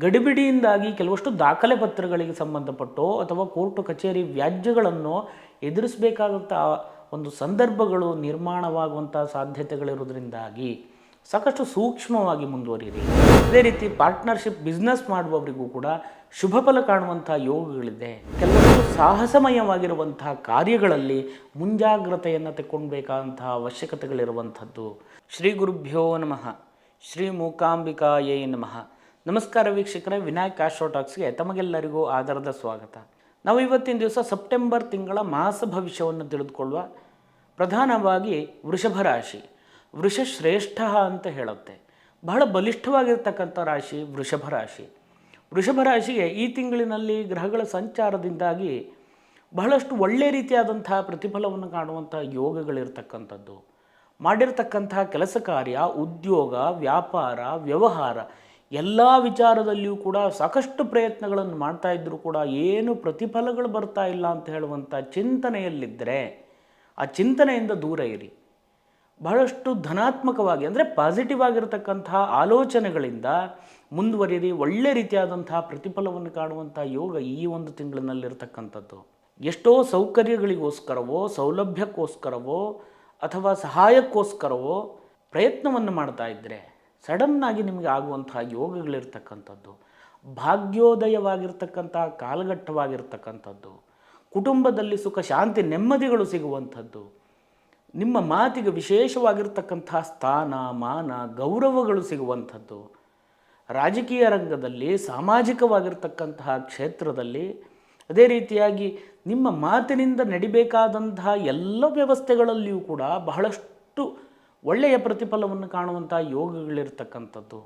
ಗಡಿಬಿಡಿಯಿಂದಾಗಿ ಕೆಲವಷ್ಟು ದಾಖಲೆ ಪತ್ರಗಳಿಗೆ ಸಂಬಂಧಪಟ್ಟು ಅಥವಾ ಕೋರ್ಟು ಕಚೇರಿ ವ್ಯಾಜ್ಯಗಳನ್ನು ಎದುರಿಸಬೇಕಾದಂಥ ಒಂದು ಸಂದರ್ಭಗಳು ನಿರ್ಮಾಣವಾಗುವಂಥ ಸಾಧ್ಯತೆಗಳಿರೋದ್ರಿಂದಾಗಿ ಸಾಕಷ್ಟು ಸೂಕ್ಷ್ಮವಾಗಿ ಮುಂದುವರಿಯಿರಿ. ಅದೇ ರೀತಿ ಪಾರ್ಟ್ನರ್ಶಿಪ್ ಬಿಸ್ನೆಸ್ ಮಾಡುವವರಿಗೂ ಕೂಡ ಶುಭ ಫಲ ಕಾಣುವಂಥ ಯೋಗಗಳಿದೆ. ಕೆಲವೊಂದು ಸಾಹಸಮಯವಾಗಿರುವಂತಹ ಕಾರ್ಯಗಳಲ್ಲಿ ಮುಂಜಾಗ್ರತೆಯನ್ನು ತೆಕ್ಕೊಳ್ಬೇಕಾದಂತಹ ಅವಶ್ಯಕತೆಗಳಿರುವಂಥದ್ದು. ಶ್ರೀ ಗುರುಭ್ಯೋ ನಮಃ. ಶ್ರೀ ಮೂಕಾಂಬಿಕಾಯೇ ನಮಃ. ನಮಸ್ಕಾರ ವೀಕ್ಷಕರೇ, ವಿನಾಯಕ್ ಆಸ್ಟ್ರೋಟಾಕ್ಸ್ಗೆ ತಮಗೆಲ್ಲರಿಗೂ ಆಧಾರದ ಸ್ವಾಗತ. ನಾವು ಇವತ್ತಿನ ದಿವಸ ಸೆಪ್ಟೆಂಬರ್ ತಿಂಗಳ ಮಾಸ ಭವಿಷ್ಯವನ್ನು ತಿಳಿದುಕೊಳ್ಳುವ ಪ್ರಧಾನವಾಗಿ ವೃಷಭ ರಾಶಿ ವೃಷ ಶ್ರೇಷ್ಠ ಅಂತ ಹೇಳುತ್ತೆ. ಬಹಳ ಬಲಿಷ್ಠವಾಗಿರ್ತಕ್ಕಂಥ ರಾಶಿ ವೃಷಭ ರಾಶಿ. ವೃಷಭ ರಾಶಿಗೆ ಈ ತಿಂಗಳಿನಲ್ಲಿ ಗ್ರಹಗಳ ಸಂಚಾರದಿಂದಾಗಿ ಬಹಳಷ್ಟು ಒಳ್ಳೆ ರೀತಿಯಾದಂತಹ ಪ್ರತಿಫಲವನ್ನು ಕಾಣುವಂಥ ಯೋಗಗಳಿರ್ತಕ್ಕಂಥದ್ದು. ಮಾಡಿರ್ತಕ್ಕಂತಹ ಕೆಲಸ ಕಾರ್ಯ, ಉದ್ಯೋಗ, ವ್ಯಾಪಾರ, ವ್ಯವಹಾರ ಎಲ್ಲ ವಿಚಾರದಲ್ಲಿಯೂ ಕೂಡ ಸಾಕಷ್ಟು ಪ್ರಯತ್ನಗಳನ್ನು ಮಾಡ್ತಾ ಇದ್ದರೂ ಕೂಡ ಏನು ಪ್ರತಿಫಲಗಳು ಬರ್ತಾ ಇಲ್ಲ ಅಂತ ಹೇಳುವಂಥ ಚಿಂತನೆಯಲ್ಲಿದ್ದರೆ ಆ ಚಿಂತನೆಯಿಂದ ದೂರ ಇರಿ. ಬಹಳಷ್ಟು ಧನಾತ್ಮಕವಾಗಿ ಅಂದರೆ ಪಾಸಿಟಿವ್ ಆಗಿರತಕ್ಕಂತಹ ಆಲೋಚನೆಗಳಿಂದ ಮುಂದುವರಿಯಿರಿ ಒಳ್ಳೆ ರೀತಿಯಾದಂತಹ ಪ್ರತಿಫಲವನ್ನು ಕಾಣುವಂಥ ಯೋಗ ಈ ಒಂದು ತಿಂಗಳಿನಲ್ಲಿರ್ತಕ್ಕಂಥದ್ದು. ಎಷ್ಟೋ ಸೌಕರ್ಯಗಳಿಗೋಸ್ಕರವೋ, ಸೌಲಭ್ಯಕ್ಕೋಸ್ಕರವೋ ಅಥವಾ ಸಹಾಯಕ್ಕೋಸ್ಕರವೋ ಪ್ರಯತ್ನವನ್ನು ಮಾಡ್ತಾ ಇದ್ದರೆ ಸಡನ್ನಾಗಿ ನಿಮಗೆ ಆಗುವಂತಹ ಯೋಗಗಳಿರ್ತಕ್ಕಂಥದ್ದು, ಭಾಗ್ಯೋದಯವಾಗಿರ್ತಕ್ಕಂಥ ಕಾಲಘಟ್ಟವಾಗಿರ್ತಕ್ಕಂಥದ್ದು, ಕುಟುಂಬದಲ್ಲಿ ಸುಖ, ಶಾಂತಿ, ನೆಮ್ಮದಿಗಳು ಸಿಗುವಂಥದ್ದು, ನಿಮ್ಮ ಮಾತಿಗೆ ವಿಶೇಷವಾಗಿರ್ತಕ್ಕಂಥ ಸ್ಥಾನ, ಮಾನ, ಗೌರವಗಳು ಸಿಗುವಂಥದ್ದು, ರಾಜಕೀಯ ರಂಗದಲ್ಲಿ, ಸಾಮಾಜಿಕವಾಗಿರ್ತಕ್ಕಂತಹ ಕ್ಷೇತ್ರದಲ್ಲಿ, ಅದೇ ರೀತಿಯಾಗಿ ನಿಮ್ಮ ಮಾತಿನಿಂದ ನಡಿಬೇಕಾದಂತಹ ಎಲ್ಲ ವ್ಯವಸ್ಥೆಗಳಲ್ಲಿಯೂ ಕೂಡ ಬಹಳಷ್ಟು ಒಳ್ಳೆಯ ಪ್ರತಿಫಲವನ್ನು ಕಾಣುವಂಥ ಯೋಗಗಳಿರ್ತಕ್ಕಂಥದ್ದು.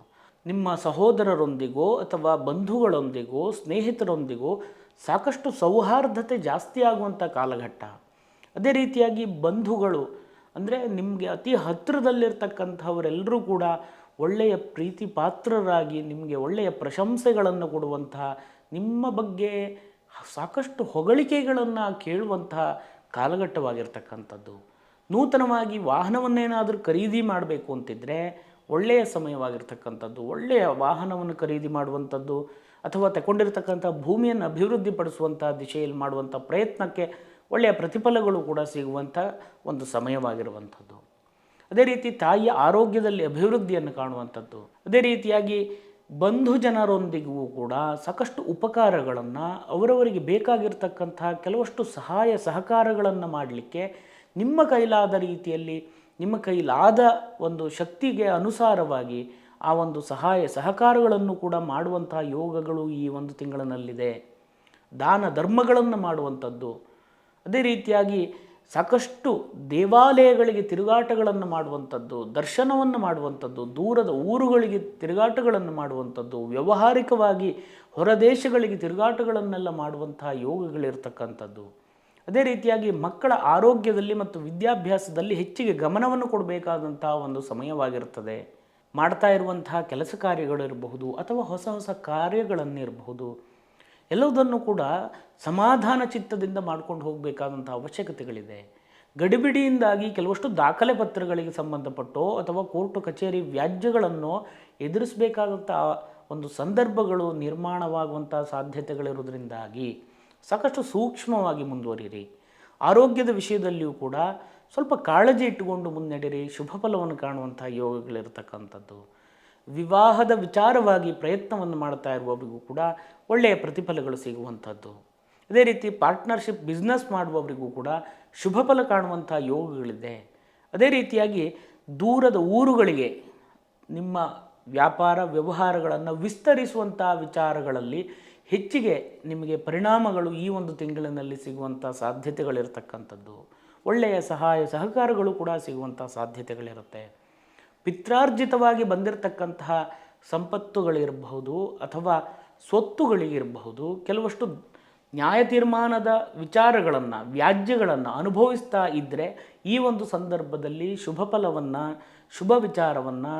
ನಿಮ್ಮ ಸಹೋದರರೊಂದಿಗೋ ಅಥವಾ ಬಂಧುಗಳೊಂದಿಗೋ, ಸ್ನೇಹಿತರೊಂದಿಗೋ ಸಾಕಷ್ಟು ಸೌಹಾರ್ದತೆ ಜಾಸ್ತಿ ಆಗುವಂಥ ಕಾಲಘಟ್ಟ. ಅದೇ ರೀತಿಯಾಗಿ ಬಂಧುಗಳು, ಅಂದರೆ ನಿಮಗೆ ಅತಿ ಹತ್ತಿರದಲ್ಲಿರ್ತಕ್ಕಂಥವರೆಲ್ಲರೂ ಕೂಡ ಒಳ್ಳೆಯ ಪ್ರೀತಿ ಪಾತ್ರರಾಗಿ ನಿಮಗೆ ಒಳ್ಳೆಯ ಪ್ರಶಂಸೆಗಳನ್ನು ಕೊಡುವಂತಹ ನಿಮ್ಮ ಬಗ್ಗೆ ಸಾಕಷ್ಟು ಹೊಗಳಿಕೆಗಳನ್ನು ಕೇಳುವಂತಹ ಕಾಲಘಟ್ಟವಾಗಿರ್ತಕ್ಕಂಥದ್ದು. ನೂತನವಾಗಿ ವಾಹನವನ್ನೇನಾದರೂ ಖರೀದಿ ಮಾಡಬೇಕು ಅಂತಿದ್ದರೆ ಒಳ್ಳೆಯ ಸಮಯವಾಗಿರ್ತಕ್ಕಂಥದ್ದು, ಒಳ್ಳೆಯ ವಾಹನವನ್ನು ಖರೀದಿ ಮಾಡುವಂಥದ್ದು ಅಥವಾ ತಗೊಂಡಿರ್ತಕ್ಕಂಥ ಭೂಮಿಯನ್ನು ಅಭಿವೃದ್ಧಿಪಡಿಸುವಂಥ ದಿಶೆಯಲ್ಲಿ ಮಾಡುವಂಥ ಪ್ರಯತ್ನಕ್ಕೆ ಒಳ್ಳೆಯ ಪ್ರತಿಫಲಗಳು ಕೂಡ ಸಿಗುವಂಥ ಒಂದು ಸಮಯವಾಗಿರುವಂಥದ್ದು. ಅದೇ ರೀತಿ ತಾಯಿಯ ಆರೋಗ್ಯದಲ್ಲಿ ಅಭಿವೃದ್ಧಿಯನ್ನು ಕಾಣುವಂಥದ್ದು. ಅದೇ ರೀತಿಯಾಗಿ ಬಂಧು ಜನರೊಂದಿಗೂ ಕೂಡ ಸಾಕಷ್ಟು ಉಪಕಾರಗಳನ್ನು ಅವರವರಿಗೆ ಬೇಕಾಗಿರ್ತಕ್ಕಂಥ ಕೆಲವಷ್ಟು ಸಹಾಯ ಸಹಕಾರಗಳನ್ನು ಮಾಡಲಿಕ್ಕೆ ನಿಮ್ಮ ಕೈಲಾದ ರೀತಿಯಲ್ಲಿ, ನಿಮ್ಮ ಕೈಲಾದ ಒಂದು ಶಕ್ತಿಗೆ ಅನುಸಾರವಾಗಿ ಆ ಒಂದು ಸಹಾಯ, ಸಹಕಾರಗಳನ್ನು ಕೂಡ ಮಾಡುವಂತಹ ಯೋಗಗಳು ಈ ಒಂದು ತಿಂಗಳಿನಲ್ಲಿದೆ. ದಾನ ಧರ್ಮಗಳನ್ನು ಮಾಡುವಂಥದ್ದು. ಅದೇ ರೀತಿಯಾಗಿ ಸಾಕಷ್ಟು ದೇವಾಲಯಗಳಿಗೆ ತಿರುಗಾಟಗಳನ್ನು ಮಾಡುವಂಥದ್ದು, ದರ್ಶನವನ್ನು ಮಾಡುವಂಥದ್ದು, ದೂರದ ಊರುಗಳಿಗೆ ತಿರುಗಾಟಗಳನ್ನು ಮಾಡುವಂಥದ್ದು, ವ್ಯವಹಾರಿಕವಾಗಿ ಹೊರದೇಶಗಳಿಗೆ ತಿರುಗಾಟಗಳನ್ನೆಲ್ಲ ಮಾಡುವಂತಹ ಯೋಗಗಳಿರ್ತಕ್ಕಂಥದ್ದು. ಅದೇ ರೀತಿಯಾಗಿ ಮಕ್ಕಳ ಆರೋಗ್ಯದಲ್ಲಿ ಮತ್ತು ವಿದ್ಯಾಭ್ಯಾಸದಲ್ಲಿ ಹೆಚ್ಚಿಗೆ ಗಮನವನ್ನು ಕೊಡಬೇಕಾದಂತಹ ಒಂದು ಸಮಯವಾಗಿರುತ್ತದೆ. ಮಾಡ್ತಾ ಇರುವಂತಹ ಕೆಲಸ ಕಾರ್ಯಗಳಿರಬಹುದು ಅಥವಾ ಹೊಸ ಹೊಸ ಕಾರ್ಯಗಳನ್ನಿರಬಹುದು. ಎಲ್ಲವುದನ್ನು ಕೂಡ ಸಮಾಧಾನ ಚಿತ್ತದಿಂದ ಮಾಡ್ಕೊಂಡು ಹೋಗಬೇಕಾದಂಥ ಅವಶ್ಯಕತೆಗಳಿದೆ. ಗಡಿಬಿಡಿಯಿಂದಾಗಿ ಕೆಲವಷ್ಟು ದಾಖಲೆ ಪತ್ರಗಳಿಗೆ ಸಂಬಂಧಪಟ್ಟು ಅಥವಾ ಕೋರ್ಟು ಕಚೇರಿ ವ್ಯಾಜ್ಯಗಳನ್ನು ಎದುರಿಸಬೇಕಾದಂಥ ಒಂದು ಸಂದರ್ಭಗಳು ನಿರ್ಮಾಣವಾಗುವಂಥ ಸಾಧ್ಯತೆಗಳಿರೋದ್ರಿಂದಾಗಿ ಸಾಕಷ್ಟು ಸೂಕ್ಷ್ಮವಾಗಿ ಮುಂದುವರಿಯಿರಿ. ಆರೋಗ್ಯದ ವಿಷಯದಲ್ಲಿಯೂ ಕೂಡ ಸ್ವಲ್ಪ ಕಾಳಜಿ ಇಟ್ಟುಕೊಂಡು ಮುನ್ನಡೆಯಿರಿ. ಶುಭ ಫಲವನ್ನು ಕಾಣುವಂಥ ಯೋಗಗಳಿರ್ತಕ್ಕಂಥದ್ದು. ವಿವಾಹದ ವಿಚಾರವಾಗಿ ಪ್ರಯತ್ನವನ್ನು ಮಾಡ್ತಾ ಇರುವವರಿಗೂ ಕೂಡ ಒಳ್ಳೆಯ ಪ್ರತಿಫಲಗಳು ಸಿಗುವಂಥದ್ದು. ಅದೇ ರೀತಿ ಪಾರ್ಟ್ನರ್ಶಿಪ್, ಬಿಸ್ನೆಸ್ ಮಾಡುವವರಿಗೂ ಕೂಡ ಶುಭ ಫಲ ಕಾಣುವಂಥ ಯೋಗಗಳಿದೆ. ಅದೇ ರೀತಿಯಾಗಿ ದೂರದ ಊರುಗಳಿಗೆ ನಿಮ್ಮ ವ್ಯಾಪಾರ, ವ್ಯವಹಾರಗಳನ್ನು ವಿಸ್ತರಿಸುವಂಥ ವಿಚಾರಗಳಲ್ಲಿ ಹೆಚ್ಚಿಗೆ ನಿಮಗೆ ಪರಿಣಾಮಗಳು ಈ ಒಂದು ತಿಂಗಳಿನಲ್ಲಿ ಸಿಗುವಂಥ ಸಾಧ್ಯತೆಗಳಿರ್ತಕ್ಕಂಥದ್ದು. ಒಳ್ಳೆಯ ಸಹಾಯ, ಸಹಕಾರಗಳು ಕೂಡ ಸಿಗುವಂಥ ಸಾಧ್ಯತೆಗಳಿರುತ್ತೆ. ಪಿತ್ರಾರ್ಜಿತವಾಗಿ ಬಂದಿರತಕ್ಕಂತಹ ಸಂಪತ್ತುಗಳಿರಬಹುದು ಅಥವಾ ಸ್ವತ್ತುಗಳಿಗಿರಬಹುದು ಕೆಲವಷ್ಟು ನ್ಯಾಯ ತೀರ್ಮಾನದ ವಿಚಾರಗಳನ್ನು, ವ್ಯಾಜ್ಯಗಳನ್ನು ಅನುಭವಿಸ್ತಾ ಇದ್ದರೆ ಈ ಒಂದು ಸಂದರ್ಭದಲ್ಲಿ ಶುಭ ಫಲವನ್ನು, ಶುಭ ವಿಚಾರವನ್ನು,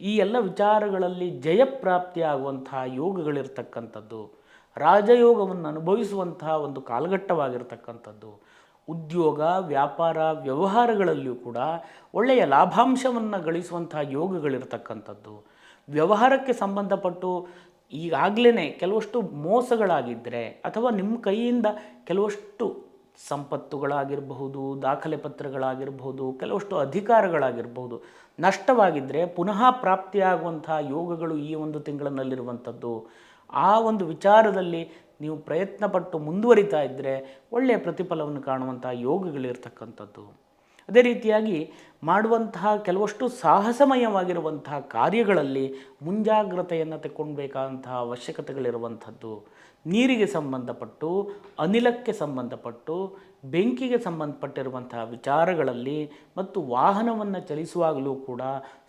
ಈ ಎಲ್ಲ ವಿಚಾರಗಳಲ್ಲಿ ಜಯಪ್ರಾಪ್ತಿಯಾಗುವಂತಹ ಯೋಗಗಳಿರ್ತಕ್ಕಂಥದ್ದು. ರಾಜಯೋಗವನ್ನು ಅನುಭವಿಸುವಂತಹ ಒಂದು ಕಾಲಘಟ್ಟವಾಗಿರ್ತಕ್ಕಂಥದ್ದು. ಉದ್ಯೋಗ, ವ್ಯಾಪಾರ, ವ್ಯವಹಾರಗಳಲ್ಲಿಯೂ ಕೂಡ ಒಳ್ಳೆಯ ಲಾಭಾಂಶವನ್ನು ಗಳಿಸುವಂತಹ ಯೋಗಗಳಿರ್ತಕ್ಕಂಥದ್ದು. ವ್ಯವಹಾರಕ್ಕೆ ಸಂಬಂಧಪಟ್ಟು ಈಗಾಗಲೇ ಕೆಲವಷ್ಟು ಮೋಸಗಳಾಗಿದ್ದರೆ ಅಥವಾ ನಿಮ್ಮ ಕೈಯಿಂದ ಕೆಲವಷ್ಟು ಸಂಪತ್ತುಗಳಾಗಿರಬಹುದು, ದಾಖಲೆ ಪತ್ರಗಳಾಗಿರಬಹುದು, ಕೆಲವಷ್ಟು ಅಧಿಕಾರಗಳಾಗಿರಬಹುದು ನಷ್ಟವಾಗಿದ್ದರೆ ಪುನಃ ಪ್ರಾಪ್ತಿಯಾಗುವಂತಹ ಯೋಗಗಳು ಈ ಒಂದು ತಿಂಗಳಿನಲ್ಲಿರುವಂಥದ್ದು ಆ ಒಂದು ವಿಚಾರದಲ್ಲಿ ನೀವು ಪ್ರಯತ್ನಪಟ್ಟು ಮುಂದುವರಿತಾ ಇದ್ದರೆ ಒಳ್ಳೆಯ ಪ್ರತಿಫಲವನ್ನು ಕಾಣುವಂಥ ಯೋಗಗಳಿರ್ತಕ್ಕಂಥದ್ದು. ಅದೇ ರೀತಿಯಾಗಿ ಮಾಡುವಂತಹ ಕೆಲವಷ್ಟು ಸಾಹಸಮಯವಾಗಿರುವಂತಹ ಕಾರ್ಯಗಳಲ್ಲಿ ಮುಂಜಾಗ್ರತೆಯನ್ನು ತಗೊಳ್ಬೇಕಾದಂತಹ ಅವಶ್ಯಕತೆಗಳಿರುವಂಥದ್ದು. ನೀರಿಗೆ ಸಂಬಂಧಪಟ್ಟು, ಅನಿಲಕ್ಕೆ ಸಂಬಂಧಪಟ್ಟು, ಬೆಂಕಿಗೆ ಸಂಬಂಧಪಟ್ಟಿರುವಂತಹ ವಿಚಾರಗಳಲ್ಲಿ ಮತ್ತು ವಾಹನವನ್ನು ಚಲಿಸುವಾಗಲೂ ಕೂಡ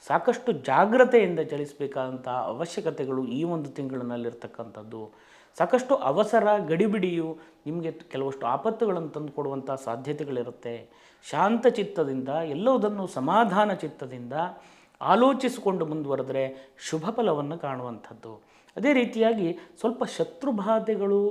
ಸಾಕಷ್ಟು ಜಾಗ್ರತೆಯಿಂದ ಚಲಿಸಬೇಕಾದಂತಹ ಅವಶ್ಯಕತೆಗಳು ಈ ಒಂದು ತಿಂಗಳಿನಲ್ಲಿರ್ತಕ್ಕಂಥದ್ದು. ಸಾಕಷ್ಟು ಅವಸರ, ಗಡಿಬಿಡಿಯು ನಿಮಗೆ ಕೆಲವಷ್ಟು ಆಪತ್ತುಗಳನ್ನು ತಂದುಕೊಡುವಂಥ ಸಾಧ್ಯತೆಗಳಿರುತ್ತೆ. ಶಾಂತ ಚಿತ್ತದಿಂದ ಎಲ್ಲವುದನ್ನು ಸಮಾಧಾನ ಚಿತ್ತದಿಂದ ಆಲೋಚಿಸಿಕೊಂಡು ಮುಂದುವರೆದರೆ ಶುಭ ಫಲವನ್ನು ಕಾಣುವಂಥದ್ದು. ಅದೇ ರೀತಿಯಾಗಿ ಸ್ವಲ್ಪ ಶತ್ರುಬಾಧೆಗಳು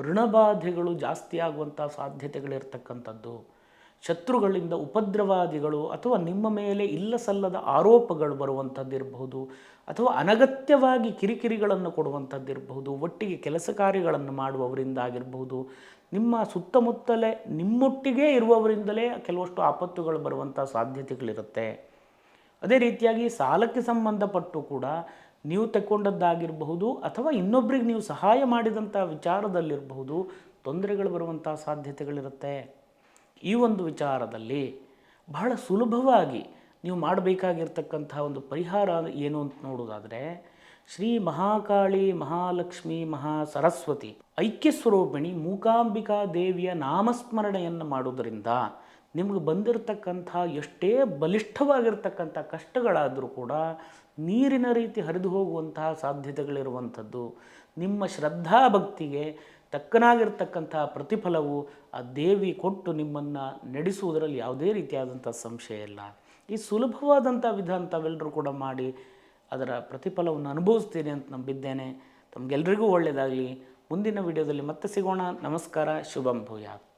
ಋಣಬಾಧೆಗಳು ಜಾಸ್ತಿ ಆಗುವಂಥ ಸಾಧ್ಯತೆಗಳಿರ್ತಕ್ಕಂಥದ್ದು. ಶತ್ರುಗಳಿಂದ ಉಪದ್ರವಾದಿಗಳು ಅಥವಾ ನಿಮ್ಮ ಮೇಲೆ ಇಲ್ಲ ಸಲ್ಲದ ಆರೋಪಗಳು ಬರುವಂಥದ್ದಿರಬಹುದು ಅಥವಾ ಅನಗತ್ಯವಾಗಿ ಕಿರಿಕಿರಿಗಳನ್ನು ಕೊಡುವಂಥದ್ದಿರಬಹುದು, ಒಟ್ಟಿಗೆ ಕೆಲಸ ಕಾರ್ಯಗಳನ್ನು ಮಾಡುವವರಿಂದ ಆಗಿರಬಹುದು ನಿಮ್ಮ ಸುತ್ತಮುತ್ತಲೇ ನಿಮ್ಮೊಟ್ಟಿಗೆ ಇರುವವರಿಂದಲೇ ಕೆಲವಷ್ಟು ಆಪತ್ತುಗಳು ಬರುವಂಥ ಸಾಧ್ಯತೆಗಳಿರುತ್ತೆ. ಅದೇ ರೀತಿಯಾಗಿ ಸಾಲಕ್ಕೆ ಸಂಬಂಧಪಟ್ಟು ಕೂಡ ನೀವು ತಗೊಂಡದ್ದಾಗಿರಬಹುದು ಅಥವಾ ಇನ್ನೊಬ್ಬರಿಗೆ ನೀವು ಸಹಾಯ ಮಾಡಿದಂಥ ವಿಚಾರದಲ್ಲಿರಬಹುದು ತೊಂದರೆಗಳು ಬರುವಂಥ ಸಾಧ್ಯತೆಗಳಿರುತ್ತೆ. ಈ ಒಂದು ವಿಚಾರದಲ್ಲಿ ಬಹಳ ಸುಲಭವಾಗಿ ನೀವು ಮಾಡಬೇಕಾಗಿರ್ತಕ್ಕಂಥ ಒಂದು ಪರಿಹಾರ ಏನು ಅಂತ ನೋಡೋದಾದರೆ ಶ್ರೀ ಮಹಾಕಾಳಿ ಮಹಾಲಕ್ಷ್ಮಿ ಮಹಾ ಸರಸ್ವತಿ ಐಕ್ಯ ಸ್ವರೂಪಿಣಿ ಮೂಕಾಂಬಿಕಾ ದೇವಿಯ ನಾಮಸ್ಮರಣೆಯನ್ನು ಮಾಡುವುದರಿಂದ ನಿಮಗೆ ಬಂದಿರತಕ್ಕಂಥ ಎಷ್ಟೇ ಬಲಿಷ್ಠವಾಗಿರ್ತಕ್ಕಂಥ ಕಷ್ಟಗಳಾದರೂ ಕೂಡ ನೀರಿನ ರೀತಿ ಹರಿದು ಹೋಗುವಂತಹ ಸಾಧ್ಯತೆಗಳಿರುವಂಥದ್ದು, ನಿಮ್ಮ ಶ್ರದ್ಧಾ ಭಕ್ತಿಗೆ ತಕ್ಕನಾಗಿರ್ತಕ್ಕಂಥ ಪ್ರತಿಫಲವು ಆ ದೇವಿ ಕೊಟ್ಟು ನಿಮ್ಮನ್ನು ನಡೆಸುವುದರಲ್ಲಿ ಯಾವುದೇ ರೀತಿಯಾದಂಥ ಸಂಶಯ ಇಲ್ಲ. ಈ ಸುಲಭವಾದಂಥ ವಿಧಾನ ತಾವೆಲ್ಲರೂ ಕೂಡ ಮಾಡಿ ಅದರ ಪ್ರತಿಫಲವನ್ನು ಅನುಭವಿಸ್ತೀರಿ ಅಂತ ನಂಬಿದ್ದೇನೆ ತಮಗೆಲ್ಲರಿಗೂ ಒಳ್ಳೆಯದಾಗಲಿ ಮುಂದಿನ ವಿಡಿಯೋದಲ್ಲಿ ಮತ್ತೆ ಸಿಗೋಣ. ನಮಸ್ಕಾರ. ಶುಭಂ ಭೂಯಾತ್.